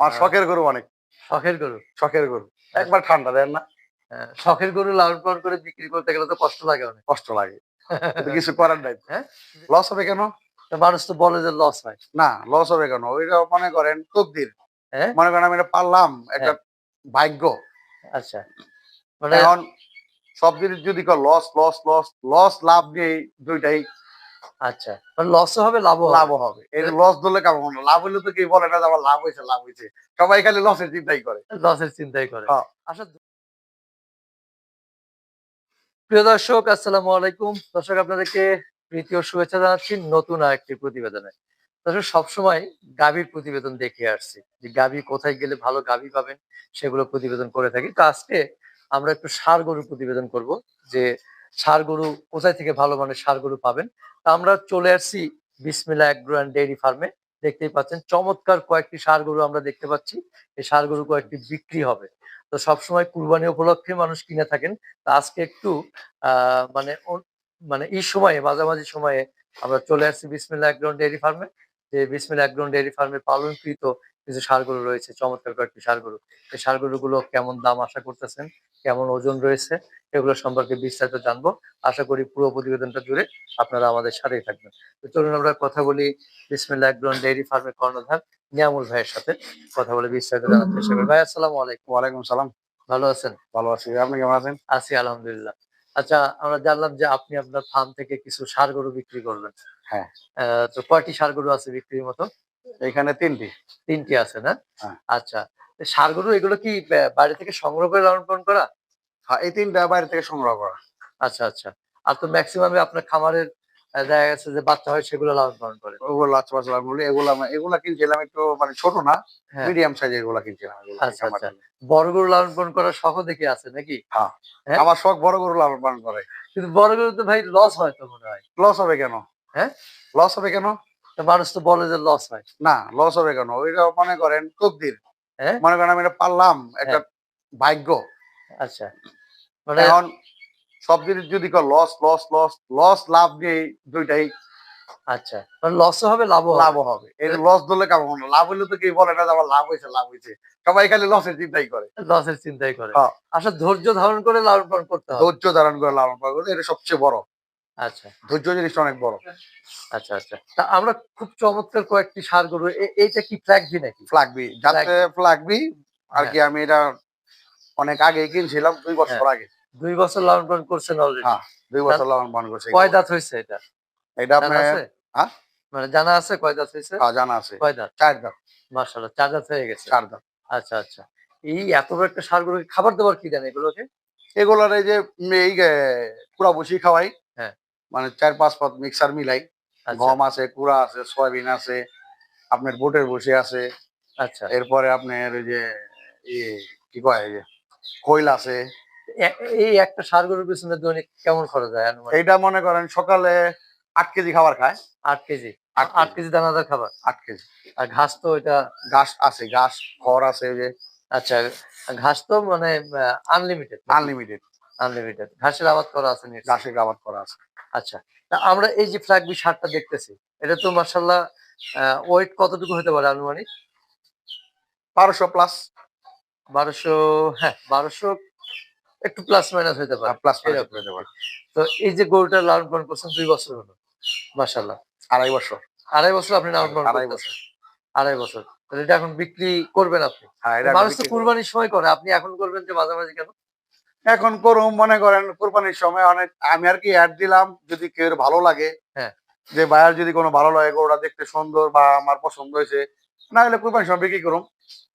আমার শখের গরু অনেক। শখের গরু? শখের গরু। একবার ঠান্ডা দেন না। শখের গরু লালন পালন করে বিক্রি করতে গেলে তো কষ্ট লাগে অনেক। কষ্ট লাগে। কিছু করার নাই। হ্যাঁ? লস হবে কেন? মানুষ তো বলে যে লস হয়। না লস হবে কেন? ওইটা মনে করেন তকদির। হ্যাঁ? মনে করেন আমি এটা পারলাম একটা ভাগ্য। আচ্ছা। মানে এখন সব জিনিস যদি লস লস লস লস লাভ নিয়ে দুইটাই আচ্ছা লসও হবে লাভও হবে। লাভ হবে। এই লস লাভ হইলে তো কি বলে না আমার লাভ হয়েছে লাভ হয়েছে। সবাই খালি লসের চিন্তাই করে। লসের চিন্তাই করে। হ্যাঁ। আচ্ছা প্রিয় দর্শক আসসালামু আলাইকুম। দর্শক আপনাদেরকে শুভেচ্ছা জানাচ্ছি নতুন আরেকটি প্রতিবেদনে। দর্শক সবসময় গাভীর প্রতিবেদন দেখে আসছি যে গাভী কোথায় গেলে ভালো গাভী পাবেন সেগুলো প্রতিবেদন করে থাকি। তো আজকে আমরা একটু সার গরুর প্রতিবেদন করব যে সার গরু কোথায় থেকে ভালো মানের সার গরু পাবেন? তা আমরা চলে আসছি বিসমিল্লা অ্যাগ্রো অ্যান্ড ডেয়ারি ফার্মে। দেখতেই পাচ্ছেন, চমৎকার কয়েকটি সার গরু আমরা দেখতে পাচ্ছি। এই সার গরু কয়েকটি বিক্রি হবে। তো সবসময় কুরবানি উপলক্ষে মানুষ কিনে থাকেন। তা আজকে একটু মানে মানে এই সময়ে, মাঝামাঝি সময়ে আমরা চলে আসছি বিসমিল্লা অ্যাগ্রো ডেয়ারি ফার্মে। যে বিসমিল্লা অ্যাগ্রো ডেয়ারি ফার্মে পালনকৃত কিছু সার গরু রয়েছে চমৎকার কয়েকটি সার গরু এই গরুগুলো কেমন দাম আশা করতেছেন? কেমন ওজন রয়েছে? এগুলো সম্পর্কে বিস্তারিত জানব। আশা করি পুরো প্রতিবেদনটা জুড়ে আপনারা আমাদের সাথেই থাকবেন। তো চলুন আমরা কথা বলি বিসমিল্লা অ্যাগ্রো ডেয়ারি ফার্মের কর্ণধার নিয়ামুল ভাইয়ের সাথে কথা বলে বিস্তারিত জানার চেষ্টা করি। ভাই আসসালামু আলাইকুম। ওয়ালাইকুম সালাম। ভালো আছেন? ভালো আছি। আপনি কেমন আছেন? আছি আলহামদুলিল্লাহ। আচ্ছা আমরা জানলাম যে আপনি আপনার ফার্ম থেকে কিছু সার গরু বিক্রি করবেন। হ্যাঁ। তো কয়টি সার গরু আছে বিক্রির মতো? এখানে তিনটি? তিনটি আছে না? হ্যাঁ। আচ্ছা সার গরু এগুলো কি বাইরে থেকে সংগ্রহ করে লালন পালন করা? হ্যাঁ এই তিনটা বাইরে থেকে সংগ্রহ করা। আচ্ছা আচ্ছা। আর তো ম্যাক্সিমামে আপনার খামারের দেখা গেছে যে বাচ্চা হয় সেগুলো লালন পালন করে। ওগুলো আচ্ছা পাঁচ লাখ বলে এগুলো এগুলা কিনছিলাম একটু মানে ছোট না হ্যাঁ। মিডিয়াম সাইজের এগুলা কিনছিলাম আচ্ছা, আচ্ছা। বড় গরু লালন পালন করার শখ দেখে আছে নাকি? হ্যাঁ। আমার শখ বড় গরু লালন পালন করে। কিন্তু বড় গরু তো ভাই লস হয় তো মনে হয়। লস হবে কেন? হ্যাঁ? লস হবে কেন? মানুষ তো বলে যে লস হয়। না লস হবে কেন? ওইটা মনে করেন তকদির। হ্যাঁ? মনে করেন আমি এটা পারলাম একটা ভাগ্য। আচ্ছা। মানে এখন সব জিনিস যদি লস লস লস লস লাভ নিয়ে দুইটাই। আচ্ছা। মানে লসও হবে লাভও হবে। লাভ হবে। এই লস ধরলে কেমন লাভ হইলে তো কি বলে না যে আমার লাভ হয়েছে লাভ হয়েছে। সবাই খালি লসের চিন্তাই করে। লসের চিন্তাই করে। হ্যাঁ। আসলে ধৈর্য ধারণ করে লালন পালন করতে হবে। ধৈর্য ধারণ করে লালন পালন করে এটা সবচেয়ে বড়। আচ্ছা। ধৈর্য জিনিসটা অনেক বড়। আচ্ছা আচ্ছা। তা আমরা খুব চমৎকার কয়েকটি সার গরু এইটা কি ফ্ল্যাগবি নাকি? যাতে আর হ্যাঁ। কি আমি এটা অনেক আগে কিনছিলাম দুই বছর আগে। দুই বছর লালন পালন করছেন অলরেডি হ্যাঁ, দুই বছর লালন পালন করছে। কয় দাঁত হয়েছে এটা? এটা আপনার হ্যাঁ? মানে জানা আছে কয় দাঁত হয়েছে? হ্যাঁ, জানা আছে। কয় দাঁত? চার দাম মার্শাল্লাহ চার দাঁত হয়ে গেছে। চার আচ্ছা আচ্ছা। এই এত বড় একটা সার গরু খাবার দাবার কি দেন এগুলোকে? এগুলোর এই যে এই কুড়া বসি খাওয়াই। হ্যাঁ। মানে চার পাঁচ পাত মিক্সার মিলাই। আচ্ছা। গম আছে কুড়া আছে সয়াবিন আছে আপনার বোটের বসে আছে। আচ্ছা। এরপরে আপনার ওই যে কি কয় যে খৈল আছে। এই একটা সার গরুর পিছনে দৈনিক কেমন খরচ হয় এইটা মনে করেন সকালে আট কেজি খাবার খায়। আট কেজি? আট কেজি। দানাদার খাবার? আট কেজি। আর ঘাস তো এটা ঘাস আছে ঘাস খড় আছে ওই যে। আচ্ছা ঘাস তো মানে আনলিমিটেড আনলিমিটেড আনলিমিটেড ঘাসের আবাদ করা আছে। ঘাসের আবাদ করা আছে। আচ্ছা আমরা এই যে ফ্ল্যাগবি সারটা দেখতেছি এটা তো মার্শাল্লাহ ওয়েট কতটুকু হতে পারে আনুমানিক? বারোশো প্লাস বারোশো হ্যাঁ বারোশো একটু প্লাস মাইনাস হতে পারে। প্লাস এরকম। তো এই যে গরুটা লালন পালন করছেন দুই বছর হলো মার্শাল্লাহ আড়াই বছর। আড়াই বছর আপনি লালন পালন আড়াই করতেছেন? আড়াই বছর। তাহলে এটা এখন বিক্রি করবেন আপনি? হ্যাঁ মানুষ তো। কুরবানির সময় করে আপনি এখন করবেন যে মাঝামাঝি কেন? এখন করুম মনে করেন কোরবানির সময় অনেক আমি আর কি অ্যাড দিলাম যদি কেউ ভালো লাগে হ্যাঁ। যে বায়ার যদি কোনো ভালো লাগে ওটা দেখতে সুন্দর বা আমার পছন্দ হয়েছে না হলে কোরবানির সময় বিক্রি করুম।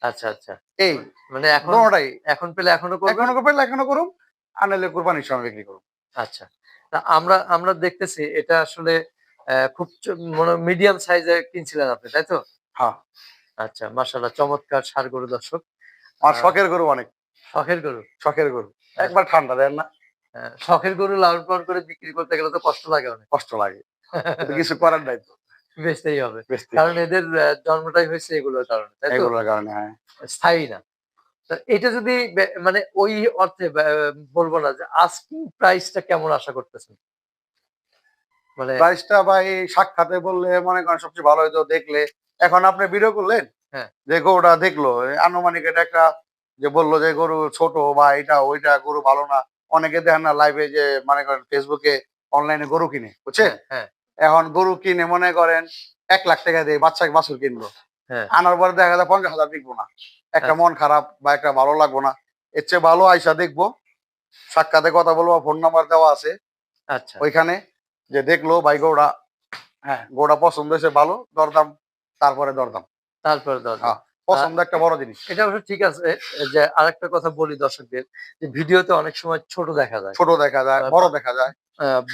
আচ্ছা আচ্ছা। এই মানে এখন কোনোটাই এখন পেলে এখনও এখনও পেলে এখনও করুম আর নাহলে কোরবানির সময় বিক্রি করুম। আচ্ছা। তা আমরা আমরা দেখতেছি এটা আসলে আহ, খুব মানে মিডিয়াম সাইজে কিনছিলেন আপনি তাই তো? হ্যাঁ। আচ্ছা মাশাল্লাহ চমৎকার সার গরু দর্শক। আমার আহ, শখের গরু অনেক। শখের গরু? শখের গরু। একবার ঠান্ডা দেন না। শখের গরু লালন পালন করে বিক্রি করতে গেলে তো কষ্ট লাগে অনেক। কষ্ট লাগে। কিছু করার নাই তো। বেচতেই হবে। কারণ এদের জন্মটাই হয়েছে এগুলোর কারণে এগুলোর কারণে হ্যাঁ। স্থায়ী না। এটা যদি মানে ওই অর্থে বলব না যে আস্কিং প্রাইসটা কেমন আশা করতেছেন? মানে প্রাইসটা ভাই সাক্ষাতে বললে মনে করেন সবচেয়ে ভালো হয়তো দেখলে। এখন আপনি ভিডিও করলেন? হ্যাঁ। যে গরুটা দেখল আনুমানিক এটা একটা যে বলল যে গরু ছোট বা এটা ওইটা গরু ভালো না। অনেকে দেখেন না লাইভে যে মনে করেন ফেসবুকে অনলাইনে গরু কিনে বুঝছেন? হ্যাঁ। এখন গরু কিনে মনে করেন এক লাখ টাকা দিয়ে বাচ্চা বাছুর কিনলো। হ্যাঁ। আনার পরে দেখা যায় পঞ্চাশ হাজার বিকবো না। একটা আচ্ছা। মন খারাপ বা একটা ভালো লাগবো না। এর চেয়ে ভালো আইসা দেখব। সাক্ষাতে কথা বলব ফোন নাম্বার দেওয়া আছে। আচ্ছা। ওইখানে যে দেখল ভাই গৌড়া হ্যাঁ গৌড়া পছন্দ হয়েছে ভালো দরদাম তারপরে দরদাম। তারপরে হ্যাঁ। পছন্দ একটা বড় জিনিস। এটা অবশ্য ঠিক আছে যে আরেকটা কথা বলি দর্শকদের যে ভিডিওতে অনেক সময় ছোট দেখা যায়। ছোট দেখা যায় বড় দেখা যায়।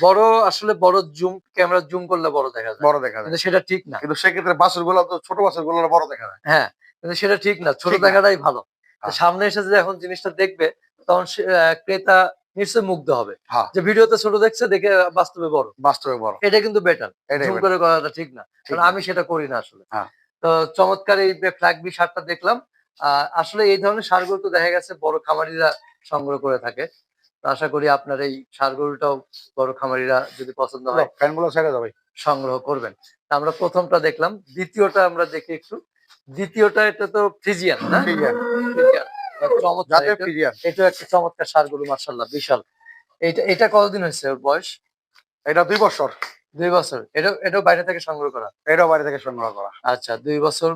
বড় আসলে বড় জুম ক্যামেরা জুম করলে বড় দেখা যায়। বড় দেখা যায়। কিন্তু সেটা ঠিক না। কিন্তু সেক্ষেত্রে বাছুরগুলো তো ছোট বাছুরগুলো বড় দেখা যায়। হ্যাঁ কিন্তু সেটা ঠিক না ছোট দেখাটাই ভালো। হ্যাঁ। সামনে এসে যে এখন জিনিসটা দেখবে তখন ক্রেতা নিশ্চয়ই মুগ্ধ হবে। হ্যাঁ। যে ভিডিওতে ছোট দেখছে দেখে বাস্তবে বড়। বাস্তবে বড়। এটা কিন্তু বেটার জুম better। করে করাটা ঠিক না। কারণ আমি সেটা করি না আসলে। হ্যাঁ। তো চমৎকার এই ফ্ল্যাগ বি শার্টটা দেখলাম। আসলে এই ধরনের সার সারগুলো তো দেখা গেছে বড় খামারিরা সংগ্রহ করে থাকে। তো আশা করি আপনার এই সারগরুটাও বড় খামারিরা যদি পছন্দ হয় ফ্যান ছেড়ে যাবে সংগ্রহ করবেন। তা আমরা প্রথমটা দেখলাম দ্বিতীয়টা আমরা দেখি একটু। দ্বিতীয়টা এটা তো ফ্রিজিয়ান না? চমৎকার এটা- একটা চমৎকার সারগুলো মার্শাল্লাহ বিশাল। এটা এটা কতদিন হয়েছে ওর বয়স? এটা দুই বছর। দুই বছর। এটা এটাও বাইরে থেকে সংগ্রহ করা? এটাও বাড়ি থেকে সংগ্রহ করা। আচ্ছা দুই বছর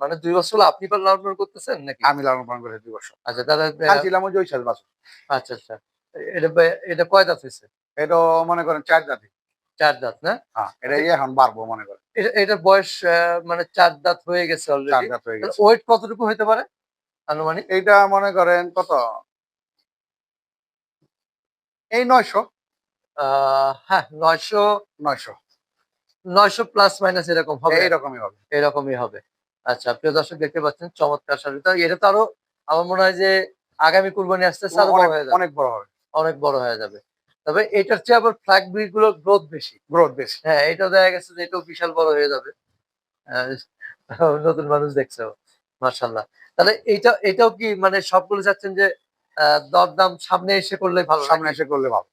মানে দুই বছর আপনি লালন পালন করতেছেন নাকি? আমি লালন পালন করে দুই বছর। আচ্ছা দাদা খাইছিলাম ওই সাইজ বাছুর। আচ্ছা আচ্ছা। এটা এটা কয় দাঁত হয়েছে এটাও মনে করেন চার জাতি চার দাঁত না? হ্যাঁ এটা এখন বাড়বো মনে করেন। এটা বয়স মানে চার দাঁত হয়ে গেছে চার অলরেডি জাত হয়ে গেছে। ওয়েট কতটুকু হতে পারে আনুমানিক? এইটা মনে করেন কত? এই নয়শো। হ্যাঁ নয়শো নয়শো। নয়শো প্লাস মাইনাস এরকম হবে। এইরকমই হবে। এরকমই হবে। আচ্ছা প্রিয় দর্শক দেখতে পাচ্ছেন চমৎকার শাড়ি। তো এটা তো আরও আমার মনে হয় যে আগামী কুরবানি আসতে অনেক বড় হবে। অনেক বড় হয়ে যাবে। তবে এটার চেয়ে আবার ফ্ল্যাগ গ্রোথ বেশি। গ্রোথ বেশি। হ্যাঁ এটা দেখা গেছে যে এটাও বিশাল বড় হয়ে যাবে। নতুন মানুষ দেখছে মার্শাল্লাহ তাহলে এটাও কি মানে সবগুলো চাচ্ছেন যে আহ, দরদাম সামনে এসে করলে ভালো সামনে এসে করলে ভালো।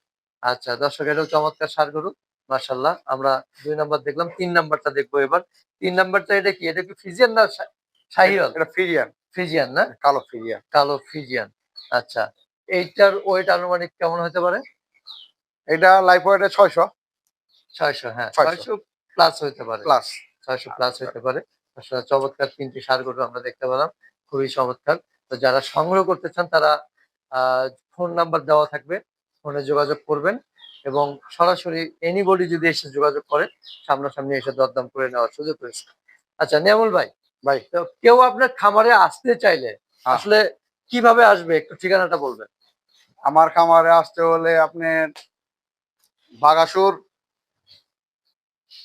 আচ্ছা দর্শক এটাও চমৎকার সার গরু মার্শাল্লাহ আমরা দুই নাম্বার দেখলাম তিন নাম্বারটা দেখব এবার। তিন নাম্বারটা এটা কি? এটা কি ফিজিয়ান না শাহিওয়াল? এটা ফিজিয়ান। ফিজিয়ান না? কালো ফিজিয়ান। কালো ফিজিয়ান আচ্ছা। এইটার ওয়েট আনুমানিক কেমন হতে পারে? এটা লাইফ ওয়েটে ছয়শো। ছয়শো হ্যাঁ। 600 ছয়শো প্লাস হতে পারে। প্লাস ছয়শো প্লাস হতে পারে। আসলে চমৎকার তিনটি সার গরু আমরা দেখতে পেলাম। খুবই চমৎকার। তো যারা সংগ্রহ করতে চান তারা ফোন নাম্বার দেওয়া থাকবে। ফোনে যোগাযোগ করবেন এবং সরাসরি এনিবডি যদি এসে যোগাযোগ করে সামনাসামনি এসে দরদাম করে নেওয়ার সুযোগ রয়েছে। আচ্ছা নিয়ামুল ভাই ভাই। তো কেউ আপনার খামারে আসতে চাইলে হ্যাঁ। আসলে কীভাবে আসবে? একটু ঠিকানাটা বলবেন। আমার খামারে আসতে হলে আপনার বাগাসুর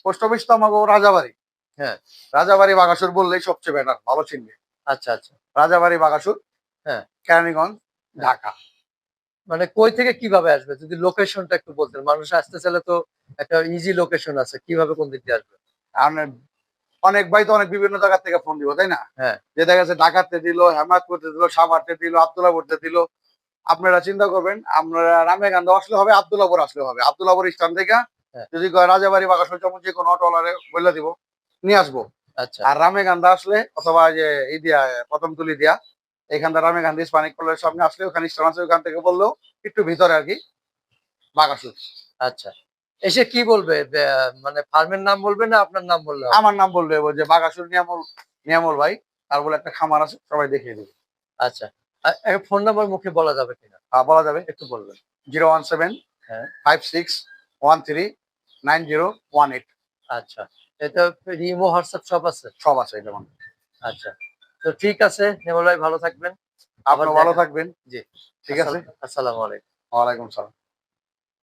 পোস্ট অফিস তো আমাকে রাজাবাড়ি। হ্যাঁ। রাজাবাড়ি বাগাসুর বললেই সবচেয়ে বেটার ভালো চিনবে। আচ্ছা আচ্ছা। রাজাবাড়ি বাগাসুর হ্যাঁ। কেরানীগঞ্জ ঢাকা। মানে কই থেকে কীভাবে আসবে? যদি লোকেশনটা একটু বলতেন। মানুষ আসতে চাইলে তো একটা ইজি লোকেশন আছে। কীভাবে কোন দিক দিয়ে আসবে? অনেক ভাই তো অনেক বিভিন্ন জায়গা থেকে ফোন দিব তাই না? হ্যাঁ। যে দেখা যাচ্ছে ঢাকাতে দিল হেমাদপুরতে দিল সাভারতে দিল আবদুল্লাপুরতে দিল। আপনারা চিন্তা করবেন আপনারা রামেগান্ধা আসলে হবে আবদুল্লাপুর আসলে হবে। আবদুল্লাপুর স্থান থেকে হ্যাঁ। যদি কয় রাজাবাড়ি বাগাসুর যেমন যে কোনো অটোওয়ালারে বলে দিব নিয়ে আসব। আচ্ছা। আর রামেগান্ধা আসলে অথবা যে ই দিয়া প্রথম তুলি দিয়া এখান থেকে রামেগান্ধা ইসপানিক কলেজের সামনে আসলে ওখানে স্টেশন আছে ওখান থেকে বলল একটু ভিতরে আর কি বাগাসুর। আচ্ছা। এসে কি বলবে? মানে ফার্মের নাম বলবে না আপনার নাম বললে আমার নাম বললে যে বাগাসুর নিয়ামল নিয়ামল ভাই তার বলে একটা খামার আছে সবাই দেখিয়ে দেবে। আচ্ছা। ফোন নাম্বার মুখে বলা যাবে কিনা? হ্যাঁ, বলা যাবে একটু বলবেন। জিরো ওয়ান সেভেন হ্যাঁ। Five six one three nine zero one eight. আচ্ছা। এটা রিমো হোয়াটসঅ্যাপ সব আছে? সব আছে এটা। আচ্ছা। তো ঠিক আছে নেমল ভাই ভালো থাকবেন। আপনার আবার ভালো থাকবেন। জি। ঠিক আছে? আসসালামু আলাইকুম। ওয়ালাইকুম সালাম।